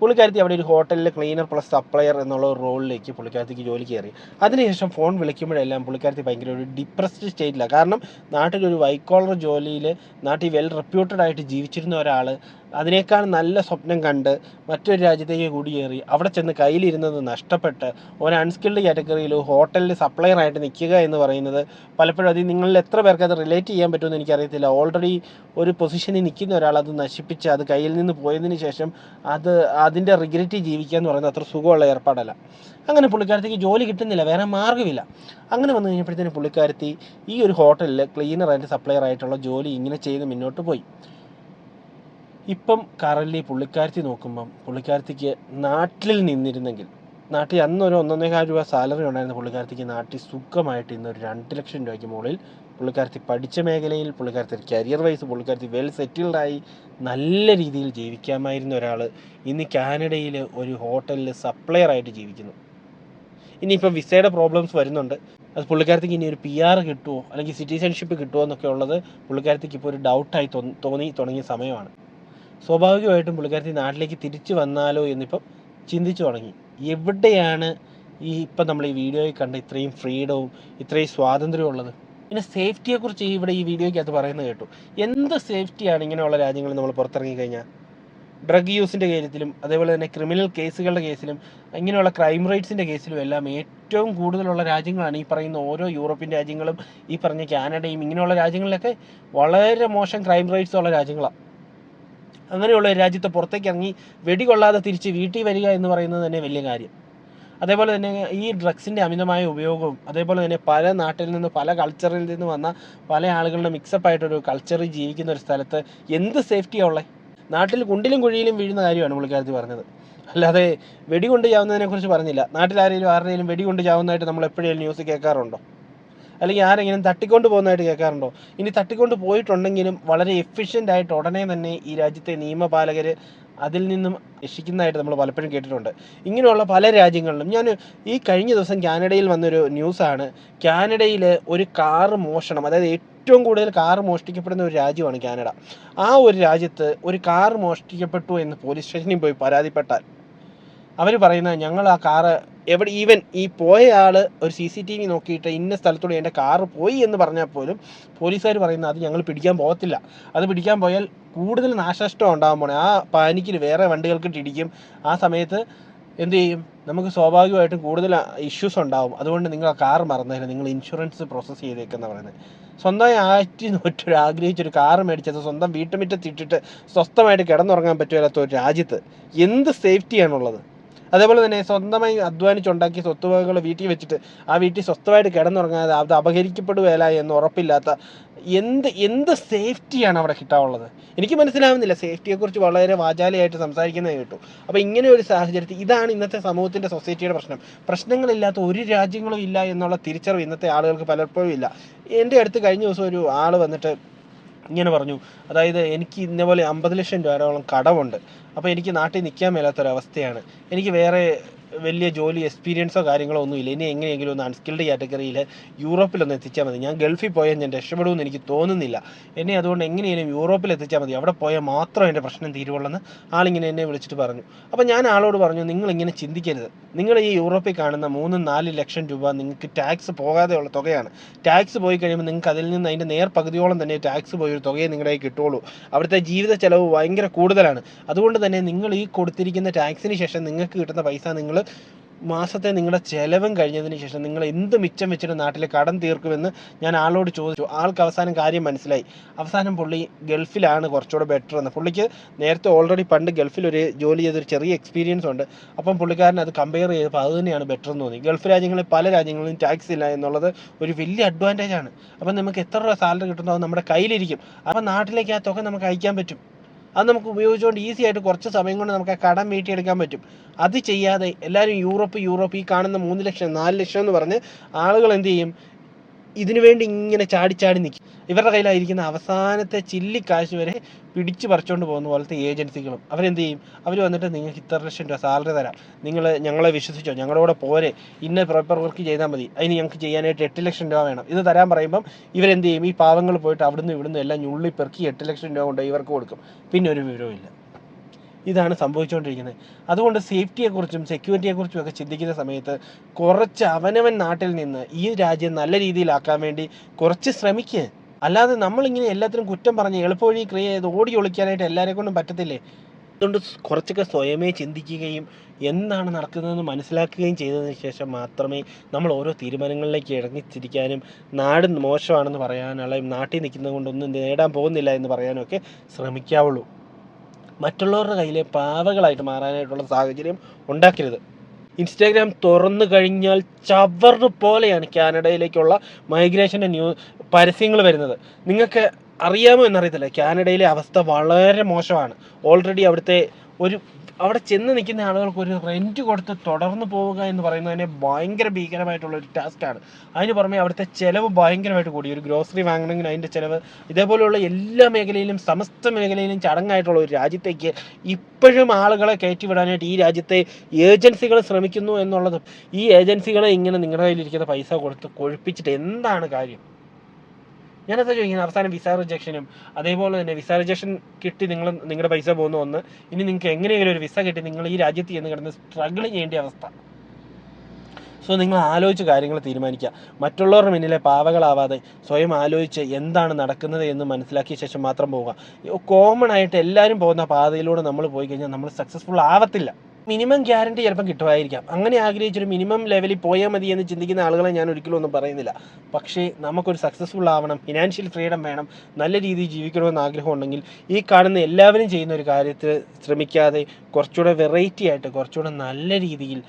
പുള്ളിക്കാരത്തി അവിടെ ഒരു ഹോട്ടലിൽ ക്ലീനർ പ്ലസ് സപ്ലയർ എന്നുള്ള റോളിലേക്ക് പുള്ളിക്കാരത്തിക്ക് ജോലി കയറി. അതിനുശേഷം ഫോൺ വിളിക്കുമ്പോഴെല്ലാം പുള്ളിക്കാരത്തി ഭയങ്കര ഒരു ഡിപ്രസ്ഡ് സ്റ്റേറ്റിലാണ് കാരണം നാട്ടിലൊരു വൈറ്റ് കോളർ ജോലിയിൽ നാട്ടിൽ വെൽ റെപ്യൂട്ടഡ് ആയിട്ട് ജീവിച്ചിരുന്ന ഒരാൾ അതിനേക്കാൾ നല്ല സ്വപ്നം കണ്ട് മറ്റൊരു രാജ്യത്തേക്ക് കുടിയേറി അവിടെ ചെന്ന് കയ്യിലിരുന്നത് നഷ്ടപ്പെട്ട് ഒരു അൺസ്കിൽഡ് കാറ്റഗറിയിൽ ഹോട്ടലിൽ സപ്ലയർ ആയിട്ട് നിൽക്കുക എന്ന് പറയുന്നത് പലപ്പോഴും അത് നിങ്ങളിൽ എത്ര പേർക്ക് അത് റിലേറ്റ് ചെയ്യാൻ പറ്റുമെന്ന് എനിക്കറിയത്തില്ല. ഓൾറെഡി ഒരു പൊസിഷനിൽ നിൽക്കുന്ന ഒരാൾ അത് നശിപ്പിച്ച് അത് കയ്യിൽ നിന്ന് പോയതിന് ശേഷം അത് അതിന്റെ റിഗ്രറ്റ് ജീവിക്കുക എന്ന് പറയുന്നത് അത്ര സുഖമുള്ള ഏർപ്പാടല്ല. അങ്ങനെ പുള്ളിക്കാരത്തേക്ക് ജോലി കിട്ടുന്നില്ല വേറെ മാർഗമില്ല. അങ്ങനെ വന്നു കഴിഞ്ഞപ്പോഴത്തേന് പുള്ളിക്കാരത്തി ഈ ഒരു ഹോട്ടലിൽ ആൻഡ് സപ്ലയർ ആയിട്ടുള്ള ജോലി ഇങ്ങനെ ചെയ്ത് മുന്നോട്ട് പോയി. ഇപ്പം കറൻലി പുള്ളിക്കാരത്തി നോക്കുമ്പം പുള്ളിക്കാരത്തിക്ക് നാട്ടിൽ നിന്നിരുന്നെങ്കിൽ നാട്ടിൽ അന്ന് ഒരു ഒന്നൊന്നേകാൽ രൂപ സാലറി ഉണ്ടായിരുന്ന പുള്ളിക്കാരത്തിക്ക് നാട്ടിൽ സുഖമായിട്ട് ഇന്ന് ഒരു രണ്ട് ലക്ഷം രൂപയ്ക്ക് മുകളിൽ പുള്ളിക്കാരത്തി പഠിച്ച മേഖലയിൽ പുള്ളിക്കാരത്തി കരിയർ വൈസ് പുള്ളിക്കാരത്തി വെൽ സെറ്റിൽഡായി നല്ല രീതിയിൽ ജീവിക്കാമായിരുന്ന ഒരാൾ ഇന്ന് കാനഡയിൽ ഒരു ഹോട്ടലിൽ സപ്ലയർ ആയിട്ട് ജീവിക്കുന്നു. ഇനിയിപ്പോൾ വിസയുടെ പ്രോബ്ലംസ് വരുന്നുണ്ട്. അത് പുള്ളിക്കാരത്തേക്ക് ഇനി ഒരു പി ആർ കിട്ടുമോ അല്ലെങ്കിൽ സിറ്റിസൺഷിപ്പ് കിട്ടുമോ എന്നൊക്കെ ഉള്ളത് പുള്ളിക്കാരത്തേക്ക് ഇപ്പോൾ ഒരു ഡൗട്ടായി തോന്നി തുടങ്ങിയ സമയമാണ്. സ്വാഭാവികമായിട്ടും പുള്ളിക്കാരത്തി നാട്ടിലേക്ക് തിരിച്ചു വന്നാലോ എന്നിപ്പം ചിന്തിച്ചു തുടങ്ങി. എവിടെയാണ് ഈ ഇപ്പം നമ്മൾ ഈ വീഡിയോയിൽ കണ്ട ഇത്രയും ഫ്രീഡവും ഇത്രയും സ്വാതന്ത്ര്യവും ഉള്ളത്? പിന്നെ സേഫ്റ്റിയെക്കുറിച്ച് ഇവിടെ ഈ വീഡിയോയ്ക്കകത്ത് പറയുന്നത് കേട്ടു. എന്ത് സേഫ്റ്റിയാണ് ഇങ്ങനെയുള്ള രാജ്യങ്ങളിൽ നമ്മൾ പുറത്തിറങ്ങി കഴിഞ്ഞാൽ? ഡ്രഗ് യൂസിന്റെ കാര്യത്തിലും അതേപോലെ തന്നെ ക്രിമിനൽ കേസുകളുടെ കേസിലും ഇങ്ങനെയുള്ള ക്രൈം റേറ്റ്സിന്റെ കേസിലും എല്ലാം ഏറ്റവും കൂടുതലുള്ള രാജ്യങ്ങളാണ് ഈ പറയുന്ന ഓരോ യൂറോപ്യൻ രാജ്യങ്ങളും ഈ പറഞ്ഞ കാനഡയും ഇങ്ങനെയുള്ള രാജ്യങ്ങളിലൊക്കെ വളരെ മോശം ക്രൈം റേറ്റ്സ് ഉള്ള രാജ്യങ്ങളാണ് അങ്ങനെയുള്ള ഒരു രാജ്യത്തെ പുറത്തേക്ക് ഇറങ്ങി വെടികൊള്ളാതെ തിരിച്ച് വീട്ടിൽ വരിക എന്ന് പറയുന്നത് തന്നെ വലിയ കാര്യം. അതേപോലെ തന്നെ ഈ ഡ്രഗ്സിന്റെ അമിതമായ ഉപയോഗവും അതേപോലെ തന്നെ പല നാട്ടിൽ നിന്ന് പല കൾച്ചറിൽ നിന്ന് വന്ന പല ആളുകളുടെ മിക്സപ്പ് ആയിട്ടൊരു കൾച്ചറിൽ ജീവിക്കുന്ന ഒരു സ്ഥലത്ത് എന്ത് സേഫ്റ്റിയാണ് ഉള്ളത് നാട്ടിൽ കുണ്ടിലും കുഴിയിലും വീഴുന്ന കാര്യമാണ് പുള്ളിക്കാരത്തി പറഞ്ഞത്. അല്ലാതെ വെടികൊണ്ട് ചാവുന്നതിനെക്കുറിച്ച് പറഞ്ഞില്ല. നാട്ടിൽ ആരെങ്കിലും ആരുടെയും വെടികൊണ്ട് ചാവുന്നതായിട്ട് നമ്മൾ എപ്പോഴെങ്കിലും ന്യൂസ് കേൾക്കാറുണ്ടോ? അല്ലെങ്കിൽ ആരെങ്കിലും തട്ടിക്കൊണ്ട് പോകുന്നതായിട്ട് കേൾക്കാറുണ്ടോ? ഇനി തട്ടിക്കൊണ്ട് പോയിട്ടുണ്ടെങ്കിലും വളരെ എഫിഷ്യന്റ് ആയിട്ട് ഉടനെ തന്നെ ഈ രാജ്യത്തെ നിയമപാലകർ അതിൽ നിന്നും രക്ഷിക്കുന്നതായിട്ട് നമ്മൾ പലപ്പോഴും കേട്ടിട്ടുണ്ട്. ഇങ്ങനെയുള്ള പല രാജ്യങ്ങളിലും ഞാൻ ഈ കഴിഞ്ഞ ദിവസം കാനഡയിൽ വന്നൊരു ന്യൂസാണ്. കാനഡയിൽ ഒരു കാറ് മോഷണം അതായത് ഏറ്റവും കൂടുതൽ കാർ മോഷ്ടിക്കപ്പെടുന്ന ഒരു രാജ്യമാണ് കാനഡ. ആ ഒരു രാജ്യത്ത് ഒരു കാർ മോഷ്ടിക്കപ്പെട്ടു എന്ന് പോലീസ് സ്റ്റേഷനിൽ പോയി പരാതിപ്പെട്ടാൽ അവർ പറയുന്നത് ഞങ്ങൾ ആ കാറ് എവിടെ ഈവൻ ഈ പോയ ആൾ ഒരു സി സി ടി വി നോക്കിയിട്ട് ഇന്ന സ്ഥലത്തൂടെ എന്റെ കാറ് പോയി എന്ന് പറഞ്ഞാൽ പോലും പോലീസുകാർ പറയുന്നത് അത് ഞങ്ങൾ പിടിക്കാൻ പോകത്തില്ല. അത് പിടിക്കാൻ പോയാൽ കൂടുതൽ നാശനഷ്ടം ഉണ്ടാകാൻ പോണേ. ആ പാനിക്കിൽ വേറെ വണ്ടികൾക്ക് ഇടിക്കും. ആ സമയത്ത് എന്ത് ചെയ്യും? നമുക്ക് സ്വാഭാവികമായിട്ടും കൂടുതൽ ഇഷ്യൂസ് ഉണ്ടാവും. അതുകൊണ്ട് നിങ്ങൾ ആ കാർ മറന്നതിന് നിങ്ങൾ ഇൻഷുറൻസ് പ്രോസസ്സ് ചെയ്തേക്കെന്ന് പറയുന്നത്. സ്വന്തമായി ആറ്റി നോറ്റൊരു ആഗ്രഹിച്ചൊരു കാർ മേടിച്ചത് സ്വന്തം വീട്ടുമുറ്റത്തിട്ടിട്ട് സ്വസ്ഥമായിട്ട് കിടന്നുറങ്ങാൻ പറ്റുമല്ലാത്ത ഒരു രാജ്യത്ത് എന്ത് സേഫ്റ്റിയാണുള്ളത് അതേപോലെ തന്നെ സ്വന്തമായി അധ്വാനിച്ചുണ്ടാക്കിയ സ്വത്തുവകകൾ വീട്ടിൽ വെച്ചിട്ട് ആ വീട്ടിൽ സ്വസ്ഥമായിട്ട് കിടന്നുറങ്ങാതെ അത് അപഹരിക്കപ്പെടുകയല്ല എന്ന് ഉറപ്പില്ലാത്ത എന്ത് എന്ത് സേഫ്റ്റിയാണ് അവിടെ കിട്ടാനുള്ളത്? എനിക്ക് മനസ്സിലാവുന്നില്ല സേഫ്റ്റിയെക്കുറിച്ച് വളരെ വാചാലയായിട്ട് സംസാരിക്കുന്നത് കേട്ടു. അപ്പോൾ ഇങ്ങനെ ഒരു സാഹചര്യത്തിൽ ഇതാണ് ഇന്നത്തെ സമൂഹത്തിന്റെ സൊസൈറ്റിയുടെ പ്രശ്നം. പ്രശ്നങ്ങളില്ലാത്ത ഒരു രാജ്യങ്ങളും ഇല്ല എന്നുള്ള തിരിച്ചറിവ് ഇന്നത്തെ ആളുകൾക്ക് പലപ്പോഴും ഇല്ല. എന്റെ അടുത്ത് കഴിഞ്ഞ ദിവസം ഒരു ആൾ വന്നിട്ട് ഇങ്ങനെ പറഞ്ഞു. അതായത് എനിക്ക് ഇന്നപോലെ അമ്പത് ലക്ഷം രൂപയോളം കടമുണ്ട് അപ്പോൾ എനിക്ക് നാട്ടിൽ നിൽക്കാൻ മേലാത്തൊരവസ്ഥയാണ്. എനിക്ക് വേറെ വലിയ ജോലി എക്സ്പീരിയൻസോ കാര്യങ്ങളോ ഒന്നും ഇല്ല ഇനി എങ്ങനെയെങ്കിലും ഒന്ന് അൺസ്കിൽഡ് കാറ്റഗറിയിൽ യൂറോപ്പിലൊന്ന് എത്തിച്ചാൽ മതി. ഞാൻ ഗൾഫിൽ പോയാൽ ഞാൻ രക്ഷപ്പെടുമെന്ന് എനിക്ക് തോന്നുന്നില്ല. എന്നെ അതുകൊണ്ട് എങ്ങനെയെങ്കിലും യൂറോപ്പിൽ എത്തിച്ചാൽ മതി. അവിടെ പോയാൽ മാത്രം എന്റെ പ്രശ്നം തീരുവുള്ളെന്ന് ആളിങ്ങനെ എന്നെ വിളിച്ചിട്ട് പറഞ്ഞു. അപ്പോൾ ഞാൻ ആളോട് പറഞ്ഞു നിങ്ങൾ ഇങ്ങനെ ചിന്തിക്കരുത്. നിങ്ങൾ ഈ യൂറോപ്പിൽ കാണുന്ന മൂന്ന് നാല് ലക്ഷം രൂപ നിങ്ങൾക്ക് ടാക്സ് പോകാതെയുള്ള തുകയാണ്. ടാക്സ് പോയി കഴിയുമ്പോൾ നിങ്ങൾക്ക് അതിൽ നിന്ന് അതിന്റെ നേർ പകുതിയോളം തന്നെ ടാക്സ് പോയി ഒരു തുകയെ നിങ്ങളുടെ കിട്ടുള്ളൂ അവിടുത്തെ ജീവിത ചെലവ് ഭയങ്കര കൂടുതലാണ്. അതുകൊണ്ട് തന്നെ നിങ്ങൾ ഈ കൊടുത്തിരിക്കുന്ന ടാക്സിന് ശേഷം നിങ്ങൾക്ക് കിട്ടുന്ന പൈസ നിങ്ങൾ മാസത്തെ നിങ്ങളുടെ ചെലവും കഴിഞ്ഞതിന് ശേഷം നിങ്ങൾ എന്ത് മിച്ചം വെച്ചിട്ട് നാട്ടിൽ കടം തീർക്കുമെന്ന് ഞാൻ ആളോട് ചോദിച്ചു. ആൾക്ക് അവസാനം കാര്യം മനസ്സിലായി. അവസാനം പുള്ളി ഗൾഫിലാണ് കുറച്ചുകൂടെ ബെറ്റർ എന്ന്. പുള്ളിക്ക് നേരത്തെ ഓൾറെഡി പണ്ട് ഗൾഫിൽ ഒരു ജോലി ചെയ്തൊരു ചെറിയ എക്സ്പീരിയൻസ് ഉണ്ട്. അപ്പം പുള്ളിക്കാരൻ അത് കമ്പയർ ചെയ്തപ്പോൾ അത് തന്നെയാണ് ബെറ്റർ എന്ന് തോന്നി. ഗൾഫ് രാജ്യങ്ങളിൽ പല രാജ്യങ്ങളിലും ടാക്സ് ഇല്ല എന്നുള്ളത് ഒരു വലിയ അഡ്വാന്റേജ് ആണ്. അപ്പം നമുക്ക് എത്ര രൂപ സാലറി കിട്ടുന്നോ നമ്മുടെ കയ്യിലിരിക്കും. അപ്പം നാട്ടിലേക്ക് ആ തുക നമുക്ക് അയക്കാൻ പറ്റും. അത് നമുക്ക് ഉപയോഗിച്ചുകൊണ്ട് ഈസി ആയിട്ട് കുറച്ച് സമയം കൊണ്ട് നമുക്ക് ആ കടം വീട്ടിയെടുക്കാൻ പറ്റും. അത് ചെയ്യാതെ എല്ലാവരും യൂറോപ്പ് യൂറോപ്പ് ഈ കാണുന്ന മൂന്ന് ലക്ഷം നാല് ലക്ഷം എന്ന് പറഞ്ഞ് ആളുകൾ എന്ത് ചെയ്യും? ഇതിനു വേണ്ടി ഇങ്ങനെ ചാടി ചാടി നിൽക്കും ഇവരുടെ കയ്യിലായിരിക്കുന്ന അവസാനത്തെ ചില്ലിക്കാശ് വരെ പിടിച്ചു പറിച്ചുകൊണ്ട് പോകുന്ന പോലത്തെ ഏജൻസികളും അവരെന്ത് ചെയ്യും? അവർ വന്നിട്ട് നിങ്ങൾക്ക് ഇത്ര ലക്ഷം രൂപ സാലറി തരാം. നിങ്ങൾ ഞങ്ങളെ വിശ്വസിച്ചോ? ഞങ്ങളുടെ പോരെ. ഇന്ന പേപ്പർ വർക്ക് ചെയ്താൽ മതി. അതിന് ഞങ്ങൾക്ക് ചെയ്യാനായിട്ട് എട്ട് ലക്ഷം രൂപ വേണം. ഇത് തരാൻ പറയുമ്പം ഇവരെന്ത് ചെയ്യും? ഈ പാവങ്ങൾ പോയിട്ട് അവിടുന്ന് ഇവിടുന്ന് എല്ലാം ഞുള്ളി പെറുക്കി എട്ട് ലക്ഷം രൂപ കൊണ്ട് ഇവർക്ക് കൊടുക്കും. പിന്നെ ഒരു വിവരവും ഇല്ല. ഇതാണ് സംഭവിച്ചുകൊണ്ടിരിക്കുന്നത്. അതുകൊണ്ട് സേഫ്റ്റിയെക്കുറിച്ചും സെക്യൂരിറ്റിയെക്കുറിച്ചും ഒക്കെ ചിന്തിക്കുന്ന സമയത്ത് കുറച്ച് അവനവൻ നാട്ടിൽ നിന്ന് ഈ രാജ്യം നല്ല രീതിയിലാക്കാൻ വേണ്ടി കുറച്ച് ശ്രമിക്കുക അല്ലാതെ നമ്മളിങ്ങനെ എല്ലാത്തിനും കുറ്റം പറഞ്ഞ് എളുപ്പവഴി ക്രിയ ചെയ്ത് ഓടി ഒളിക്കാനായിട്ട് എല്ലാവരെ കൊണ്ടും പറ്റത്തില്ലേ? അതുകൊണ്ട് കുറച്ചൊക്കെ സ്വയമേ ചിന്തിക്കുകയും എന്താണ് നടക്കുന്നതെന്ന് മനസ്സിലാക്കുകയും ചെയ്തതിന് ശേഷം മാത്രമേ നമ്മൾ ഓരോ തീരുമാനങ്ങളിലേക്ക് ഇറങ്ങിത്തിരിക്കാനും നാട് മോശമാണെന്ന് പറയാനുള്ള നാട്ടിൽ നിൽക്കുന്നത് കൊണ്ടൊന്നും നേടാൻ പോകുന്നില്ല എന്ന് പറയാനൊക്കെ ശ്രമിക്കാവുള്ളൂ. മറ്റുള്ളവരുടെ കയ്യിലെ പാവകളായിട്ട് മാറാനായിട്ടുള്ള സാഹചര്യം ഉണ്ടാക്കരുത്. ഇൻസ്റ്റാഗ്രാം തുറന്നു കഴിഞ്ഞാൽ ചവറ് പോലെയാണ് കാനഡയിലേക്കുള്ള മൈഗ്രേഷന്റെ ന്യൂ പരസ്യങ്ങൾ വരുന്നത്. നിങ്ങൾക്ക് അറിയാമോ എന്നറിയത്തില്ല കാനഡയിലെ അവസ്ഥ വളരെ മോശമാണ്. ഓൾറെഡി അവിടുത്തെ ഒരു അവിടെ ചെന്ന് നിൽക്കുന്ന ആളുകൾക്ക് ഒരു റെന്റ് കൊടുത്ത് തുടർന്ന് പോവുക എന്ന് പറയുന്നത് തന്നെ ഭയങ്കര ഭീകരമായിട്ടുള്ള ഒരു ടാസ്ക്കാണ് അതിന് പുറമെ അവിടുത്തെ ചിലവ് ഭയങ്കരമായിട്ട് കൂടി. ഒരു ഗ്രോസറി വാങ്ങണമെങ്കിൽ അതിന്റെ ചിലവ് ഇതേപോലെയുള്ള എല്ലാ മേഖലയിലും സമസ്ത മേഖലയിലും ചടങ്ങായിട്ടുള്ള ഒരു രാജ്യത്തേക്ക് ഇപ്പോഴും ആളുകളെ കയറ്റിവിടാനായിട്ട് ഈ രാജ്യത്തെ ഏജൻസികൾ ശ്രമിക്കുന്നു എന്നുള്ളത് ഈ ഏജൻസികളെ ഇങ്ങനെ നിങ്ങളുടെ കയ്യിലിരിക്കുന്ന പൈസ കൊടുത്ത് കൊഴുപ്പിച്ചിട്ട് എന്താണ് കാര്യം? ഞാനത് ചോദിക്കുന്നത് അവസാനം വിസ റിജക്ഷനും അതേപോലെ തന്നെ വിസ റിജക്ഷൻ കിട്ടി നിങ്ങൾ നിങ്ങളുടെ പൈസ പോകുന്ന ഒന്ന് ഇനി നിങ്ങൾക്ക് എങ്ങനെയെങ്കിലും ഒരു വിസ കിട്ടി നിങ്ങൾ ഈ രാജ്യത്ത് ചെന്ന് കിടന്ന് സ്ട്രഗിൾ ചെയ്യേണ്ട അവസ്ഥ. സോ നിങ്ങൾ ആലോചിച്ച് കാര്യങ്ങൾ തീരുമാനിക്കുക മറ്റുള്ളവരുടെ മുന്നിലെ പാവകളാവാതെ സ്വയം ആലോചിച്ച് എന്താണ് നടക്കുന്നത് എന്ന് മനസ്സിലാക്കിയ ശേഷം മാത്രം പോവുക. കോമൺ ആയിട്ട് എല്ലാവരും പോകുന്ന പാതയിലൂടെ നമ്മൾ പോയി കഴിഞ്ഞാൽ നമ്മൾ സക്സസ്ഫുൾ ആവത്തില്ല. മിനിമം ഗ്യാരണ്ടി ചിലപ്പം കിട്ടുമായിരിക്കാം. അങ്ങനെ ആഗ്രഹിച്ചൊരു മിനിമം ലെവലിൽ പോയാൽ മതി എന്ന് ചിന്തിക്കുന്ന ആളുകളെ ഞാൻ ഒരിക്കലും ഒന്നും പറയുന്നില്ല. പക്ഷേ നമുക്കൊരു സക്സസ്ഫുൾ ആവണം ഫിനാൻഷ്യൽ ഫ്രീഡം വേണം നല്ല രീതിയിൽ ജീവിക്കണമെന്ന് ആഗ്രഹം ഉണ്ടെങ്കിൽ ഈ കാണുന്ന എല്ലാവരും ചെയ്യുന്ന ഒരു കാര്യത്തിൽ ശ്രമിക്കാതെ കുറച്ചുകൂടെ വെറൈറ്റി ആയിട്ട് കുറച്ചുകൂടെ നല്ല രീതിയിൽ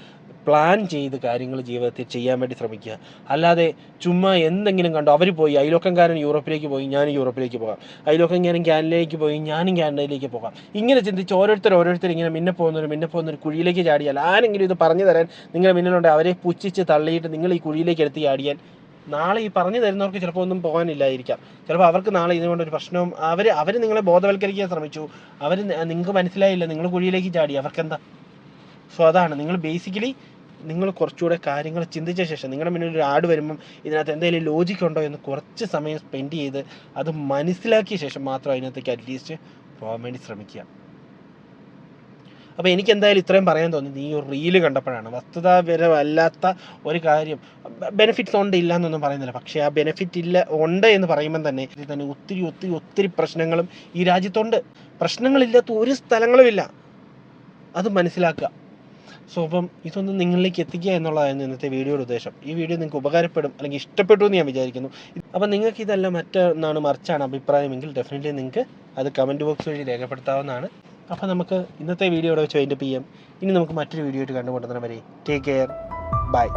പ്ലാൻ ചെയ്ത് കാര്യങ്ങൾ ജീവിതത്തിൽ ചെയ്യാൻ വേണ്ടി ശ്രമിക്കുക. അല്ലാതെ ചുമ്മാ എന്തെങ്കിലും കണ്ടോ അവർ പോയി അയലോക്കംകാരൻ യൂറോപ്പിലേക്ക് പോയി ഞാനും യൂറോപ്പിലേക്ക് പോകാം. അയലോക്കംകാരൻ കാനഡയിലേക്ക് പോയി ഞാനും കാനഡയിലേക്ക് പോകാം. ഇങ്ങനെ ചിന്തിച്ച് ഓരോരുത്തർ ഓരോരുത്തർ ഇങ്ങനെ മിന്നെ പോകുന്നൊരു മിന്നെ പോകുന്നൊരു കുഴിയിലേക്ക് ചാടിയാൽ ആരെങ്കിലും ഇത് പറഞ്ഞു തരാൻ നിങ്ങളുടെ മിന്നിലുണ്ട് അവരെ പുച്ഛിച്ച് തള്ളിയിട്ട് നിങ്ങൾ ഈ കുഴിയിലേക്ക് എടുത്ത് ചാടിയാൽ നാളെ ഈ പറഞ്ഞു തരുന്നവർക്ക് ചിലപ്പോൾ ഒന്നും പോകാനില്ലായിരിക്കാം. ചിലപ്പോൾ അവർക്ക് നാളെ ഇതുകൊണ്ട് ഒരു പ്രശ്നവും അവർ അവർ നിങ്ങളെ ബോധവൽക്കരിക്കാൻ ശ്രമിച്ചു. അവർ നിങ്ങൾക്ക് മനസ്സിലായില്ല നിങ്ങൾ കുഴിയിലേക്ക് ചാടി അവർക്കെന്താ? സോ അതാണ്. നിങ്ങൾ ബേസിക്കലി നിങ്ങൾ കുറച്ചുകൂടെ കാര്യങ്ങൾ ചിന്തിച്ച ശേഷം നിങ്ങളുടെ മുന്നിൽ ഒരു ആഡ് വരുമ്പം ഇതിനകത്ത് എന്തെങ്കിലും ലോജിക് ഉണ്ടോ എന്ന് കുറച്ച് സമയം സ്പെൻഡ് ചെയ്ത് അത് മനസ്സിലാക്കിയ ശേഷം മാത്രം അതിനകത്തേക്ക് അറ്റ്ലീസ്റ്റ് പോകാൻ വേണ്ടി ശ്രമിക്കുക. അപ്പോൾ എനിക്ക് എന്തായാലും ഇത്രയും പറയാൻ തോന്നി. നീ ഒരു റീൽ കണ്ടപ്പോഴാണ്. വസ്തുതാപരമല്ലാത്ത ഒരു കാര്യം. ബെനിഫിറ്റ്സ് ഉണ്ട് ഇല്ല എന്നൊന്നും പറയുന്നില്ല. പക്ഷേ ആ ബെനിഫിറ്റ് ഇല്ല ഉണ്ട് എന്ന് പറയുമ്പം തന്നെ ഇതിൽ തന്നെ ഒത്തിരി ഒത്തിരി ഒത്തിരി പ്രശ്നങ്ങളും ഈ രാജ്യത്തുണ്ട്. പ്രശ്നങ്ങളില്ലാത്ത ഒരു സ്ഥലങ്ങളുമില്ല. അത് മനസ്സിലാക്കുക. സോ അപ്പം ഇതൊന്നും നിങ്ങളിലേക്ക് എത്തിക്കുക എന്നുള്ളതായിരുന്നു ഇന്നത്തെ വീഡിയോയുടെ ഉദ്ദേശം. ഈ വീഡിയോ നിങ്ങൾക്ക് ഉപകാരപ്പെടും അല്ലെങ്കിൽ ഇഷ്ടപ്പെട്ടു എന്ന് ഞാൻ വിചാരിക്കുന്നു. അപ്പം നിങ്ങൾക്ക് ഇതല്ല മറ്റൊന്നാണ് മറിച്ചാണ് അഭിപ്രായമെങ്കിൽ ഡെഫിനറ്റ്ലി നിങ്ങൾക്ക് അത് കമന്റ് ബോക്സ് വഴി രേഖപ്പെടുത്താവുന്നതാണ്. അപ്പോൾ നമുക്ക് ഇന്നത്തെ വീഡിയോ ഇവിടെ വെച്ച് വൈൻഡപ്പ് ചെയ്യാം. ഇനി നമുക്ക് മറ്റൊരു വീഡിയോ ആയിട്ട് കണ്ടുമുട്ടുന്നവരെ ടേക്ക് കെയർ ബൈ